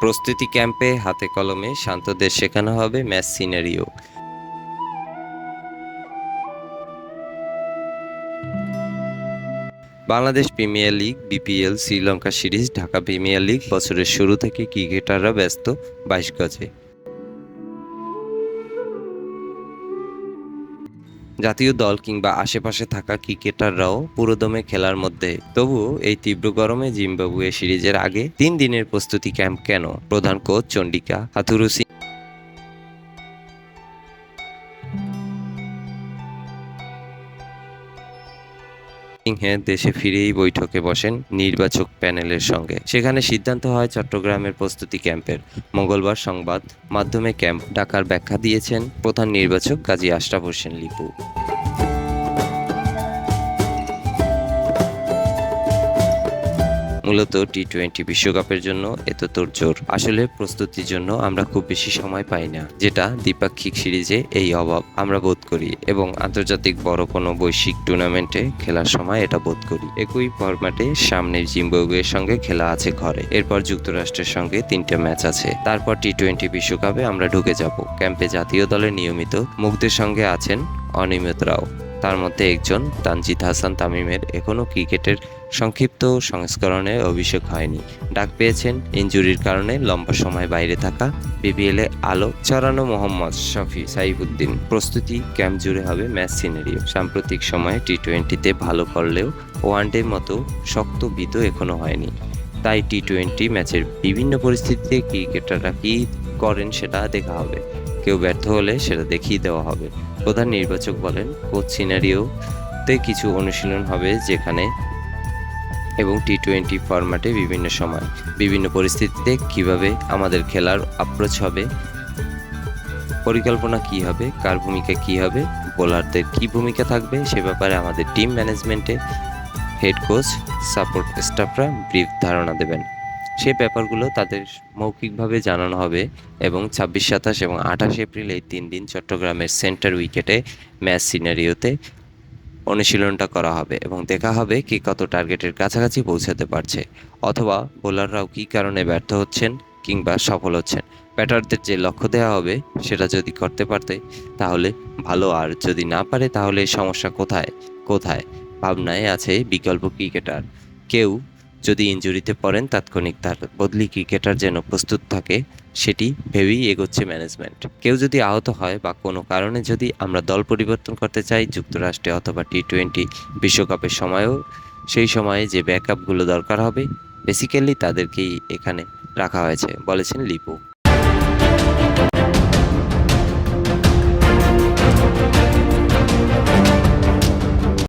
প্রস্তুতি ক্যাম্পে হাতে কলমে শান্তদের শেখানো হবে match scenario. Bangladesh premier league, BPL, Sri Lanka series, Dhaka premier league বছরের শুরু থেকে ক্রিকেটাররা ব্যস্ত বাইশ গজে। জাতীয় দল কিংবা আশেপাশে থাকা ক্রিকেটাররাও পুরোদমে খেলার মধ্যে। তবুও এই তীব্র গরমে জিম্বাবুয়ে সিরিজের আগে তিন দিনের প্রস্তুতি ক্যাম্প কেন? প্রধান কোচ চন্ডিকা হাথুরু সিংহে দেশে ফিরেই বৈঠকে বসেন নির্বাচক প্যানেলের সঙ্গে। সেখানে সিদ্ধান্ত হয় চট্টগ্রামের প্রস্তুতি ক্যাম্পের। মঙ্গলবার সংবাদ মাধ্যমে ক্যাম্প ডাকার ব্যাখ্যা দিয়েছেন প্রধান নির্বাচক কাজী আশরাফ হোসেন লিপু। মূলত টি টোয়েন্টি বিশ্বকাপের জন্য এত তোড়জোড় আসলে প্রস্তুতির জন্য আমরা খুব বেশি সময় পাই না, যেটা দ্বিপাক্ষিক সিরিজে এই অভাব আমরা বোধ করি এবং আন্তর্জাতিক বড় কোনো বৈশ্বিক টুর্নামেন্টে খেলার সময় এটা বোধ করি। একই ফরম্যাটে সামনে জিম্বাবুয়ের সঙ্গে খেলা আছে ঘরে, এরপর যুক্তরাষ্ট্রের সঙ্গে তিনটে ম্যাচ আছে। তারপর টি টোয়েন্টি বিশ্বকাপে আমরা ঢুকে যাব। ক্যাম্পে জাতীয় দলের নিয়মিত মুগ্ধের সঙ্গে আছেন অনিয়মিতরাও তার মধ্যে একজন, তানজিদ হাসান তামিমের এখনও ক্রিকেটের সংক্ষিপ্ত সংস্করণে অভিষেক হয়নি। ডাক পেয়েছেন ইনজুরির কারণে লম্বা সময় বাইরে থাকা বিপিএলে আলো ছড়ানো মোহাম্মদ শফি সাইফুদ্দিন। প্রস্তুতি ক্যাম্প জুড়ে হবে ম্যাচ সিনারিও। সাম্প্রতিক সময়ে টি টোয়েন্টিতে ভালো করলেও ওয়ানডে মতো শক্ত বিত এখনও হয়নি। তাই টি টোয়েন্টি ম্যাচের বিভিন্ন পরিস্থিতিতে ক্রিকেটাররা কী করেন, সেটা দেখা হবে। কেউ ব্যর্থ হলে সেটা দেখিয়ে দেওয়া হবে। প্রধান নির্বাচক বলেন, কোচ সিনারিওতে কিছু অনুশীলন হবে যেখানে এবং টি টোয়েন্টি ফরম্যাটে বিভিন্ন সময়। বিভিন্ন পরিস্থিতিতে কীভাবে আমাদের খেলার অ্যাপ্রোচ হবে? পরিকল্পনা কি হবে? কার ভূমিকা কি হবে? বোলারদের কি ভূমিকা থাকবে? সে ব্যাপারে আমাদের টিম ম্যানেজমেন্টে হেড কোচ সাপোর্ট স্টাফরা ব্রিফ ধারণা দেবেন। সে ব্যাপারগুলো তাদের মৌখিকভাবে জানানো হবে এবং ছাব্বিশ, সাতাশ এবং আঠাশ এপ্রিল এই তিন দিন চট্টগ্রামের সেন্টার উইকেটে ম্যাচ সিনারিওতে অনুশীলনটা করা হবে এবং দেখা হবে কে কত টার্গেটের কাছাকাছি পৌঁছাতে পারছে। অথবা বোলাররাও কী কারণে ব্যর্থ হচ্ছেন কিংবা সফল হচ্ছেন? ব্যাটারদের যে লক্ষ্য দেওয়া হবে সেটা যদি করতে পারতে, তাহলে ভালো। আর যদি না পারে, তাহলে সমস্যা কোথায়? কোথায়? ভাবনায় আছে বিকল্প ক্রিকেটার। কেউ যদি ইঞ্জুরিতে পড়েন, তাৎক্ষণিক তার বদলি ক্রিকেটার যেন প্রস্তুত থাকে, সেটি ভেবেই এগোচ্ছে ম্যানেজমেন্ট। কেউ যদি আহত হয় বা কোনো কারণে যদি আমরা দল পরিবর্তন করতে চাই, যুক্তরাষ্ট্রে অথবা টি টোয়েন্টি বিশ্বকাপের সময়ও সেই সময়ে যে ব্যাকআপগুলো দরকার হবে, বেসিক্যালি তাদেরকেই এখানে রাখা হয়েছে, বলেছেন লিপু।